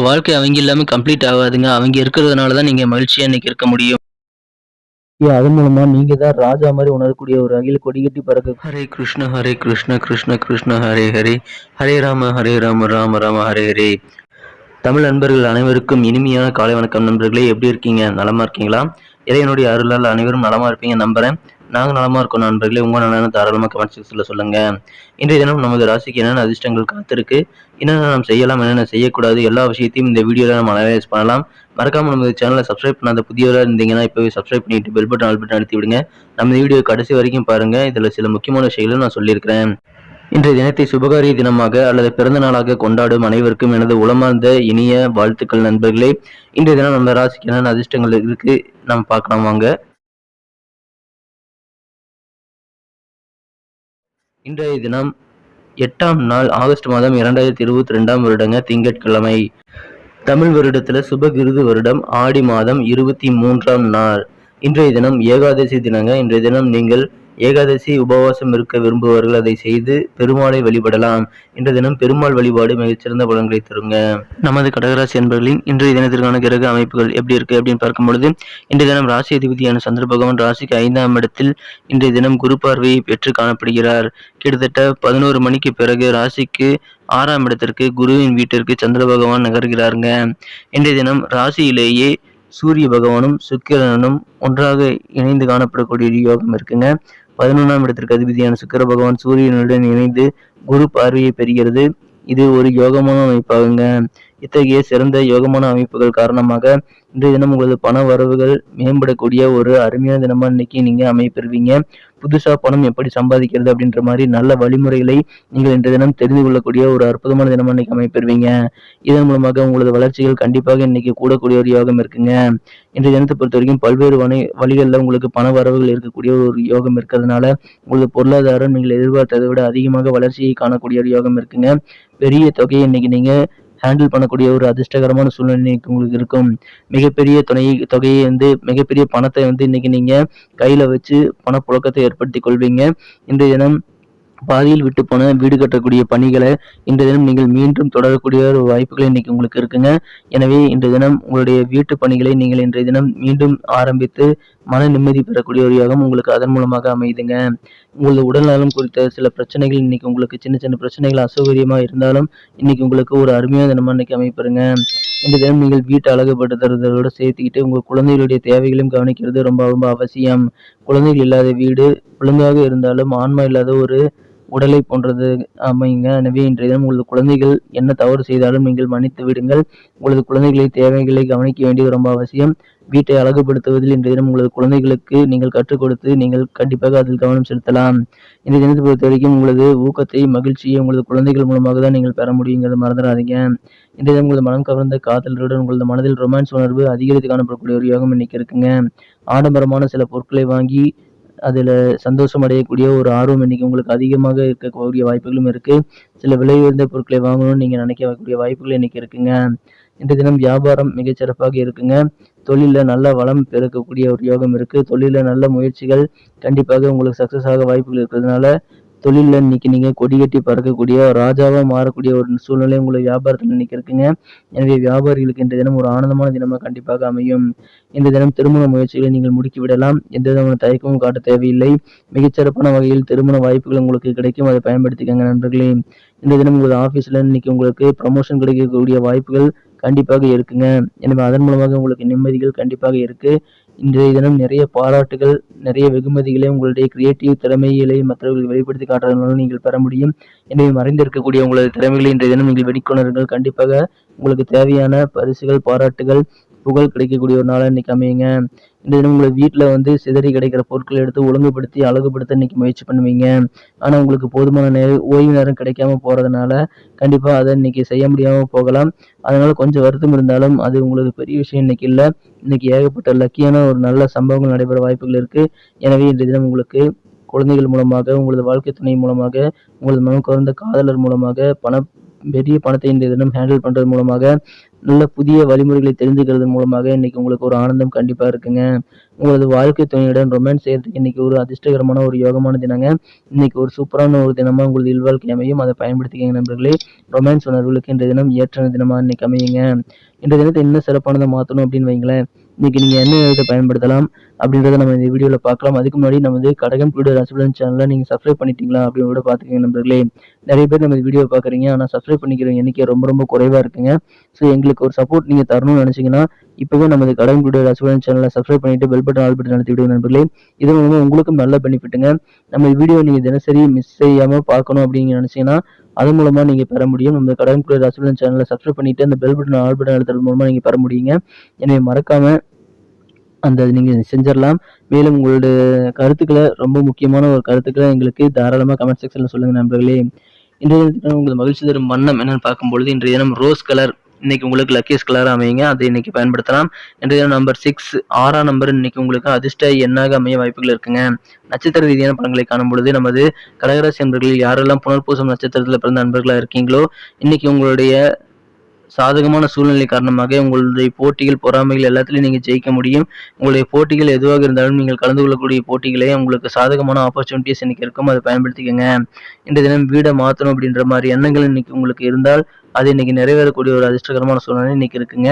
உங்கள் வாழ்க்கை அவங்க இல்லாமல் கம்ப்ளீட் ஆகாதுங்க. அவங்க இருக்கிறதுனால தான் நீங்கள் மகிழ்ச்சியாக இன்னைக்கு இருக்க முடியும். அதன் மூலமா நீங்க தான் ராஜா மாதிரி உணரக்கூடிய ஒரு அகில கொடிகட்டி பறக்க ஹரே கிருஷ்ண ஹரே கிருஷ்ண கிருஷ்ண கிருஷ்ண ஹரே ஹரே. ஹரே ராம ஹரே ராம ராம ராம ஹரே ஹரே. தமிழ் நண்பர்கள் அனைவருக்கும் இனிமையான காலை வணக்கம் நண்பர்களே. எப்படி இருக்கீங்க? நலமா இருக்கீங்களா? இறைவனுடைய அருளால் அனைவரும் நலமா இருப்பீங்க நம்புறேன். நாங்கள் நலமா இருக்கோம் நண்பர்களே. உங்க நலன தாராளமாக கமெண்ட் செக்ஷனில் சொல்லுங்க. இன்றைய தினம் நமது ராசிக்கு என்னென்ன அதிர்ஷ்டங்கள் காத்திருக்கு? என்னென்ன நாம் செய்யலாம் என்னென்ன செய்யக்கூடாது எல்லா விஷயத்தையும் இந்த வீடியோவில் நம்ம அனலைஸ் பண்ணலாம். மறக்காம நம்ம சேனலை சப்ஸ்கிரைப் பண்ணாத புதியவராக இருந்தீங்கன்னா இப்போவே சப்ஸ்கிரைப் பண்ணிட்டு பெல் பட்டன் ஆல் பட்டன் அழுத்தி விடுங்க. நம்ம வீடியோ கடைசி வரைக்கும் பாருங்க. இதில் சில முக்கியமான விஷயங்களை நான் சொல்லியிருக்கிறேன். இன்றைய தினத்தை சுபகாரிய தினமாக அல்லது பிறந்த நாளாக கொண்டாடும் அனைவருக்கும் எனது உளமார்ந்த இனிய வாழ்த்துக்கள் நண்பர்களே. இன்றைய தினம் நம்ம ராசிக்கு என்னென்ன அதிர்ஷ்டங்கள் இருக்கு நம்ம பார்க்கலாம் வாங்க. இன்றைய தினம் எட்டாம் நாள் ஆகஸ்ட் மாதம் இரண்டாயிரத்தி இருபத்தி ரெண்டாம் வருடங்க திங்கட்கிழமை. தமிழ் வருடத்துல சுபகிருது வருடம் ஆடி மாதம் இருபத்தி மூன்றாம் நாள். இன்றைய தினம் ஏகாதசி தினங்க. இன்றைய தினம் நீங்கள் ஏகாதசி உபவாசம் இருக்க விரும்புபவர்கள் அதை செய்து பெருமாளை வழிபடலாம். இன்றைய தினம் பெருமாள் வழிபாடு மிகச்சிறந்த பலன்களை தருங்க. நமது கடகராசி என்பர்களின் இன்றைய தினத்திற்கான கிரக அமைப்புகள் எப்படி இருக்கு அப்படின்னு பார்க்கும் பொழுது இன்றைய தினம் ராசி அதிபதியான சந்திர பகவான் ராசிக்கு ஐந்தாம் இடத்தில் இன்றைய தினம் குரு பார்வையை பெற்று காணப்படுகிறார். கிட்டத்தட்ட பதினோரு மணிக்கு பிறகு ராசிக்கு ஆறாம் இடத்திற்கு குருவின் வீட்டிற்கு சந்திர பகவான் நகர்கிறாருங்க. இன்றைய தினம் ராசியிலேயே சூரிய பகவானும் சுக்கிரனும் ஒன்றாக இணைந்து காணப்படக்கூடிய யோகம் இருக்குங்க. பதினொன்றாம் இடத்திற்கு அதிபதியான சுக்கர பகவான் சூரியனுடன் இணைந்து குரு பார்வையை பெறுகிறது. இது ஒரு யோகமான அமைப்பாகுங்க. இத்தகைய சிறந்த யோகமான அமைப்புகள் காரணமாக இன்றைய தினம் உங்களது பண வரவுகள் மேம்படக்கூடிய ஒரு அருமையான தினமா இன்னைக்கு நீங்க அமைப்பெறுவீங்க புதுசா பணம் எப்படி சம்பாதிக்கிறது அப்படின்ற மாதிரி நல்ல வழிமுறைகளை நீங்கள் இன்றைய தினம் தெரிந்து கொள்ளக்கூடிய ஒரு அற்புதமான தினமா இன்னைக்கு அமைப்பெறுவீங்க இதன் மூலமாக உங்களது வளர்ச்சிகள் கண்டிப்பாக இன்னைக்கு கூடக்கூடிய ஒரு யோகம் இருக்குங்க. இன்றைய தினத்தை பொறுத்த வரைக்கும் பல்வேறு வணி வழிகளில் உங்களுக்கு பண வரவுகள் இருக்கக்கூடிய ஒரு யோகம் இருக்கிறதுனால உங்களது பொருளாதாரம் நீங்கள் எதிர்பார்த்ததை விட அதிகமாக வளர்ச்சியை காணக்கூடிய ஒரு யோகம் இருக்குங்க. பெரிய தொகையை இன்னைக்கு நீங்க ஹேண்டில் பண்ணக்கூடிய ஒரு அதிர்ஷ்டகரமான சூழ்நிலை உங்களுக்கு இருக்கும். மிகப்பெரிய துணை தொகையை வந்து மிகப்பெரிய பணத்தை வந்து இன்னைக்கு நீங்க கையில வச்சு பணப்புழக்கத்தை ஏற்படுத்திக் கொள்வீங்க. இன்றைய தினம் பாதியில் விட்டு போன வீடு கட்டக்கூடிய பணிகளை இன்றைய தினம் நீங்கள் மீண்டும் தொடரக்கூடிய ஒரு வாய்ப்புகள் இன்னைக்கு உங்களுக்கு இருக்குங்க. எனவே இன்றைய தினம் உங்களுடைய வீட்டு பணிகளை நீங்கள் இன்றைய தினம் மீண்டும் ஆரம்பித்து மன நிம்மதி பெறக்கூடிய ஒரு யோகம் உங்களுக்கு அதன் மூலமாக அமையுதுங்க. உங்களது உடல்நலம் குறித்த சில பிரச்சனைகள் இன்னைக்கு உங்களுக்கு சின்ன சின்ன பிரச்சனைகள் அசௌகரியமாக இருந்தாலும் இன்னைக்கு உங்களுக்கு ஒரு அருமையான தினமா இன்னைக்கு அமைப்பருங்க இந்த தினம் நீங்கள் வீட்டை அழகுபடுத்துறதோட சேர்த்துக்கிட்டு உங்கள் குழந்தைகளுடைய தேவைகளையும் கவனிக்கிறது ரொம்ப ரொம்ப அவசியம். குழந்தைகள் இல்லாத வீடு ஒழுங்காக இருந்தாலும் ஆன்மா இல்லாத ஒரு உடலை போன்றது அமையுங்க. எனவே இன்றைய தினம் உங்களது குழந்தைகள் என்ன தவறு செய்தாலும் நீங்கள் மன்னித்து விடுங்கள். உங்களது குழந்தைகளை தேவைகளை கவனிக்க வேண்டியது ரொம்ப அவசியம். வீட்டை அழகுபடுத்துவதில் இன்றைய தினம் உங்களது குழந்தைகளுக்கு நீங்கள் கற்றுக் கொடுத்து நீங்கள் கண்டிப்பாக அதில் கவனம் செலுத்தலாம். இந்த தினத்தை பொறுத்த வரைக்கும் உங்களது ஊக்கத்தை மகிழ்ச்சியை உங்களது குழந்தைகள் மூலமாக தான் நீங்கள் பெற முடியுங்கிறத மறந்துடாதீங்க. இந்த தினம் உங்களது மனம் கவர்ந்த காதலருடன் உங்களது மனதில் ரொமான்ஸ் உணர்வு அதிகரித்து காணப்படக்கூடிய ஒரு யோகம் இன்னைக்கு இருக்குங்க. ஆடம்பரமான சில பொருட்களை வாங்கி அதில் சந்தோஷம் அடையக்கூடிய ஒரு ஆர்வம் இன்னைக்கு உங்களுக்கு அதிகமாக இருக்கக்கூடிய வாய்ப்புகளும் இருக்குது சில விலை உயர்ந்த பொருட்களை வாங்கணும்னு நீங்கள் நினைக்கக்கூடிய வாய்ப்புகள் இன்றைக்கி இருக்குங்க. இன்றைய தினம் வியாபாரம் மிகச்சிறப்பாக இருக்குங்க. தொழிலில் நல்ல வளம் பெருக்கக்கூடிய ஒரு யோகம் இருக்குது தொழிலில் நல்ல முயற்சிகள் கண்டிப்பாக உங்களுக்கு சக்ஸஸ் ஆக வாய்ப்புகள் இருக்கிறதுனால தொழிலில் இன்னைக்கு நீங்கள் கொடி கட்டி பறக்கக்கூடிய ராஜாவாக மாறக்கூடிய ஒரு சூழ்நிலை உங்களுக்கு வியாபாரத்தில் இன்னைக்கு இருக்குங்க எனவே வியாபாரிகளுக்கு இந்த தினம் ஒரு ஆனந்தமான தினமாக கண்டிப்பாக அமையும். இந்த தினம் திருமண முயற்சிகளை நீங்கள் முடுக்கி விடலாம் எந்த விதமான தயக்கமும் காட்ட தேவையில்லை. மிகச்சிறப்பான வகையில் திருமண வாய்ப்புகள் உங்களுக்கு கிடைக்கும். அதை பயன்படுத்திக்கங்க நண்பர்களே. இந்த தினம் உங்களது ஆஃபீஸில் இன்னைக்கு உங்களுக்கு ப்ரமோஷன் கிடைக்கக்கூடிய வாய்ப்புகள் கண்டிப்பாக இருக்குங்க. எனவே அதன் மூலமாக உங்களுக்கு நிம்மதிகள் கண்டிப்பாக இருக்கு. இன்றைய தினம் நிறைய பாராட்டுகள் நிறைய வெகுமதிகளை உங்களுடைய கிரியேட்டிவ் திறமைகளை மற்றவர்கள் வெளிப்படுத்தி காட்டுறதுனால நீங்கள் பெற முடியும். எனவே மறைந்திருக்கக்கூடிய உங்களது திறமைகளை இன்றைய தினம் நீங்கள் வெளிக்கொணருங்கள். கண்டிப்பாக உங்களுக்கு தேவையான பரிசுகள் பாராட்டுகள் புகழ் கிடைக்கக்கூடிய ஒரு நாளாக இன்றைக்கி அமையுங்க. இந்த தினம் உங்களை வீட்டில் வந்து சிதறி கிடைக்கிற பொருட்களை எடுத்து ஒழுங்குபடுத்தி அழகுபடுத்த இன்றைக்கி முயற்சி பண்ணுவீங்க. ஆனால் உங்களுக்கு போதுமான நேரம் ஓய்வு நேரம் கிடைக்காம போகிறதுனால கண்டிப்பாக அதை இன்றைக்கி செய்ய முடியாமல் போகலாம். அதனால் கொஞ்சம் வருத்தம் இருந்தாலும் அது உங்களுக்கு பெரிய விஷயம் இன்னைக்கு இல்லை. இன்றைக்கி ஏகப்பட்ட லக்கியான ஒரு நல்ல சம்பவங்கள் நடைபெற வாய்ப்புகள் இருக்குது எனவே இன்றைய தினம் உங்களுக்கு குழந்தைகள் மூலமாக உங்களது வாழ்க்கை துணை மூலமாக உங்களது மனம் கவர்ந்த காதலர் மூலமாக பண பெரிய பணத்தை இன்றைய தினம் ஹேண்டில் பண்ணுறது மூலமாக நல்ல புதிய வழிமுறைகளை தெரிஞ்சுக்கிறது மூலமாக இன்னைக்கு உங்களுக்கு ஒரு ஆனந்தம் கண்டிப்பா இருக்குங்க. உங்களது வாழ்க்கை துணையுடன் ரொமான்ஸ் செய்யறதுக்கு இன்னைக்கு ஒரு அதிர்ஷ்டகரமான ஒரு யோகமான தினங்க. இன்னைக்கு ஒரு சூப்பரான ஒரு தினமா உங்களது இல்வாழ்க்கை அமையும். அதை பயன்படுத்திக்கங்க நண்பர்களே. ரொமான்ஸ் உணர்வுகளுக்கு இன்றைய தினம் ஏற்றன தினமா இன்னைக்கு அமையுங்க. இன்றைய தினத்தை இன்னும் சிறப்பானதை மாற்றணும் அப்படின்னு வைங்களேன். இன்னைக்கு நீங்க என்ன இதை பயன்படுத்தலாம் அப்படின்றத நம்ம இந்த வீடியோல பார்க்கலாம். அதுக்கு முன்னாடி நமது கடகம் டுடே ரசிபலன் சேனலை நீங்க சப்ஸ்கிரைப் பண்ணிட்டீங்களா அப்படின்னு கூட பாத்துக்கங்க நண்பர்களே. நிறைய பேர் நம்ம வீடியோ பாக்குறீங்க ஆனா சப்ஸ்கிரைப் பண்ணிக்கிற எண்ணிக்கை ரொம்ப ரொம்ப குறைவா இருக்குங்க. ஸோ எங்களுக்கு ஒரு சப்போர்ட் நீங்க தரணும்னு நினைச்சீங்கன்னா இப்பவே நமது கடகம் டுடே ரசிபலன் சேனலை சப்ஸ்கிரைப் பண்ணிட்டு பெல் பட்டன் ஆல் பட்டன் நடத்தி விடுங்க நண்பர்களே. இது மூலமா உங்களுக்கும் நல்ல பெனிஃபிட்டுங்க நம்ம வீடியோ நீங்க தினசரி மிஸ் செய்யாம பார்க்கணும் அப்படின்னு நினைச்சீங்கன்னா அது மூலமா நீங்க பெற முடியும். நம்ம கடகம் டுடே ரசிபலன் சேனலை சப்ஸ்கிரைப் பண்ணிட்டு அந்த பெல் பட்டன் ஆல் பட்டன் அழுத்துறது மூலமா நீங்க பெற முடியுங்க. எனவே மறக்காம அந்த நீங்கள் செஞ்சிடலாம் மேலும் உங்களுடைய கருத்துக்களை ரொம்ப முக்கியமான ஒரு கருத்துக்களை எங்களுக்கு தாராளமாக கமெண்ட் செக்ஷனில் சொல்லுங்கள் நண்பர்களே. இன்றைய தினம் உங்களுக்கு மகிழ்ச்சி தரும் வண்ணம் என்னென்னு பார்க்கும்பொழுது இன்றைய தினம் ரோஸ் கலர் இன்னைக்கு உங்களுக்கு லக்கியஸ் கலர் அமையுங்க. அதை இன்னைக்கு பயன்படுத்தலாம். இன்றைய தினம் நம்பர் சிக்ஸ் ஆறாம் நம்பர் இன்னைக்கு உங்களுக்கு அதிர்ஷ்ட எண்ணாக அமைய வாய்ப்புகள் இருக்குங்க. நட்சத்திர ரீதியான படங்களை காணும் பொழுது நமது கடகராசி நண்பர்கள் யாரெல்லாம் புனர்பூசம் நட்சத்திரத்தில் பிறந்த நண்பர்களாக இருக்கீங்களோ இன்னைக்கு உங்களுடைய சாதகமான சூழ்நிலை காரணமாக உங்களுடைய போட்டிகள் பொறாமைகள் எல்லாத்துலையும் நீங்கள் ஜெயிக்க முடியும். உங்களுடைய போட்டிகள் எதுவாக இருந்தாலும் நீங்கள் கலந்து கொள்ளக்கூடிய போட்டிகளே உங்களுக்கு சாதகமான ஆப்பர்ச்சுனிட்டிஸ் இன்னைக்கு இருக்கும். அதை பயன்படுத்திக்கங்க. இந்த தினம் வீடை மாற்றணும் அப்படின்ற மாதிரி எண்ணங்கள் இன்னைக்கு உங்களுக்கு இருந்தால் அது இன்னைக்கு நிறைவேறக்கூடிய ஒரு அதிர்ஷ்டகரமான சூழ்நிலை இன்னைக்கு இருக்குங்க.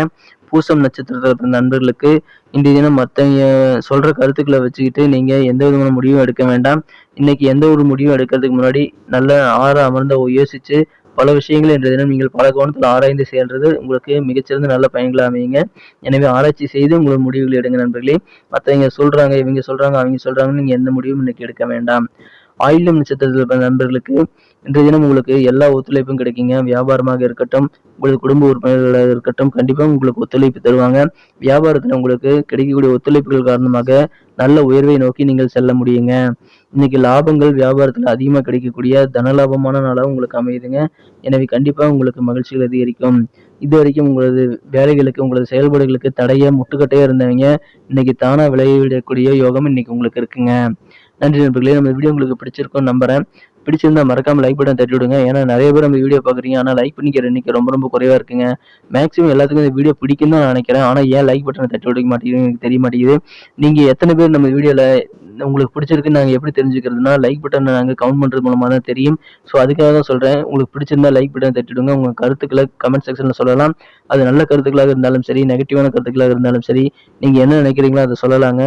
பூசம் நட்சத்திரத்தில் பிறந்த நண்பர்களுக்கு இன்றைய தினம் மற்றவங்க சொல்ற கருத்துக்களை வச்சுக்கிட்டு நீங்க எந்த விதமான முடிவும் எடுக்க வேண்டாம். இன்னைக்கு எந்த ஒரு முடிவும் எடுக்கிறதுக்கு முன்னாடி நல்ல ஆற அமர்ந்த யோசிச்சு பல விஷயங்களை இன்றைய தினம் நீங்கள் பல கோணத்தில் ஆராய்ந்து செயல்றது உங்களுக்கு மிகச்சிறந்த நல்ல பயன்களை அமையுங்க. எனவே ஆராய்ச்சி செய்து உங்களோட முடிவுகள் எடுங்க நண்பர்களே. மற்றவங்க சொல்றாங்க இவங்க சொல்றாங்க அவங்க சொல்றாங்கன்னு நீங்க எந்த முடிவும் இன்னைக்கு எடுக்க வேண்டாம். ஆயிலம் நட்சத்திரத்தில் நண்பர்களுக்கு இன்றைய தினம் உங்களுக்கு எல்லா ஒத்துழைப்பும் கிடைக்குங்க. வியாபாரமாக இருக்கட்டும் உங்களது குடும்ப உறுப்பினர்களாக இருக்கட்டும் கண்டிப்பாக உங்களுக்கு ஒத்துழைப்பு தருவாங்க. வியாபாரத்தில் உங்களுக்கு கிடைக்கக்கூடிய ஒத்துழைப்புகள் காரணமாக நல்ல உயர்வை நோக்கி நீங்கள் செல்ல முடியுங்க. இன்னைக்கு லாபங்கள் வியாபாரத்தில் அதிகமாக கிடைக்கக்கூடிய தன லாபமான நாளாக உங்களுக்கு அமையுதுங்க. எனவே கண்டிப்பாக உங்களுக்கு மகிழ்ச்சிகள் அதிகரிக்கும். இது வரைக்கும் உங்களது வேலைகளுக்கு உங்களது செயல்பாடுகளுக்கு தடைய முட்டுக்கட்டையாக இருந்தவங்க இன்னைக்கு தானாக விளைவிடக்கூடிய யோகம் இன்னைக்கு உங்களுக்கு இருக்குங்க. நன்றி நண்பர்களே நம்ம வீடியோ உங்களுக்கு பிடிச்சிருக்கோம் நம்புறேன். பிடிச்சிருந்தா மறக்காம லைக் பட்டன் தட்டி விடுங்க. ஏன்னா நிறைய பேர் நம்ம வீடியோ பாக்குறீங்க ஆனா லைக் பண்ணிக்கிற எண்ணிக்கை ரொம்ப ரொம்ப குறைவா இருக்குங்க. மேக்ஸிமம் எல்லாத்துக்கும் இந்த வீடியோ பிடிக்கும் தான் நான் நினைக்கிறேன். ஆனா ஏன் லைக் பட்டனை தட்டி விட மாட்டேங்குது எனக்கு தெரிய மாட்டேங்குது. நீங்க எத்தனை பேர் நம்ம வீடியோல உங்களுக்கு பிடிச்சிருக்குன்னு நாங்கள் எப்படி தெரிஞ்சுக்கிறதுனா லைக் பட்டனை நாங்கள் கவுண்ட் பண்ணுறது மூலமாக தான் தெரியும். ஸோ அதுக்காக தான் சொல்கிறேன் உங்களுக்கு பிடிச்சிருந்தா லைக் பட்டன் தட்டிடுங்க உங்கள் கருத்துக்களை கமெண்ட் செக்ஷனில் சொல்லலாம். அது நல்ல கருத்துக்களாக இருந்தாலும் சரி நெகட்டிவான கருத்துக்களாக இருந்தாலும் சரி நீங்கள் என்ன நினைக்கிறீங்களோ அதை சொல்லலாங்க.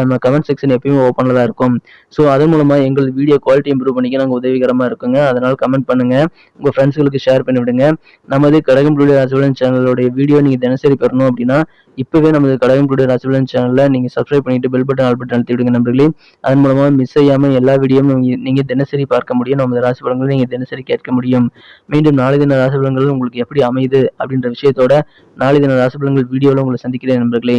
நம்ம கமெண்ட் செக்ஷன் எப்பயுமே ஓப்பனில் தான் இருக்கும். ஸோ அதன் மூலமாக எங்கள் வீடியோ குவாலிட்டி இம்ப்ரூவ் பண்ணிக்க நாங்கள் உதவிகரமாக இருக்குங்க. அதனால் கமெண்ட் பண்ணுங்கள் உங்கள் ஃப்ரெண்ட்ஸுகளுக்கு ஷேர் பண்ணிவிடுங்க. நமது கடகம்புடைய ராசிபலன் சேனலோடைய வீடியோ நீங்கள் தினசரி பெறணும் அப்படின்னா இப்போவே நமது கடகம்புடைய ராசிபலன் சேனலில் நீங்கள் சப்ஸ்கிரைப் பண்ணிவிட்டு பெல் பட்டன் ஆல் பட்டன் அழுத்தி விடுங்க நண்பர்களே. அதன் மூலமாக மிஸ் செய்யாமல் எல்லா வீடியோவும் நீங்கள் தினசரி பார்க்க முடியும். நமது ராசி பலன்களை நீங்கள் தினசரி கேட்க முடியும். மீண்டும் நாளை தின ராசி பலன்கள் உங்களுக்கு எப்படி அமையுது அப்படின்ற விஷயத்தோட நாளை தின ராசி பலன்கள் வீடியோவில் உங்களை சந்திக்கிறேன் நண்பர்களே.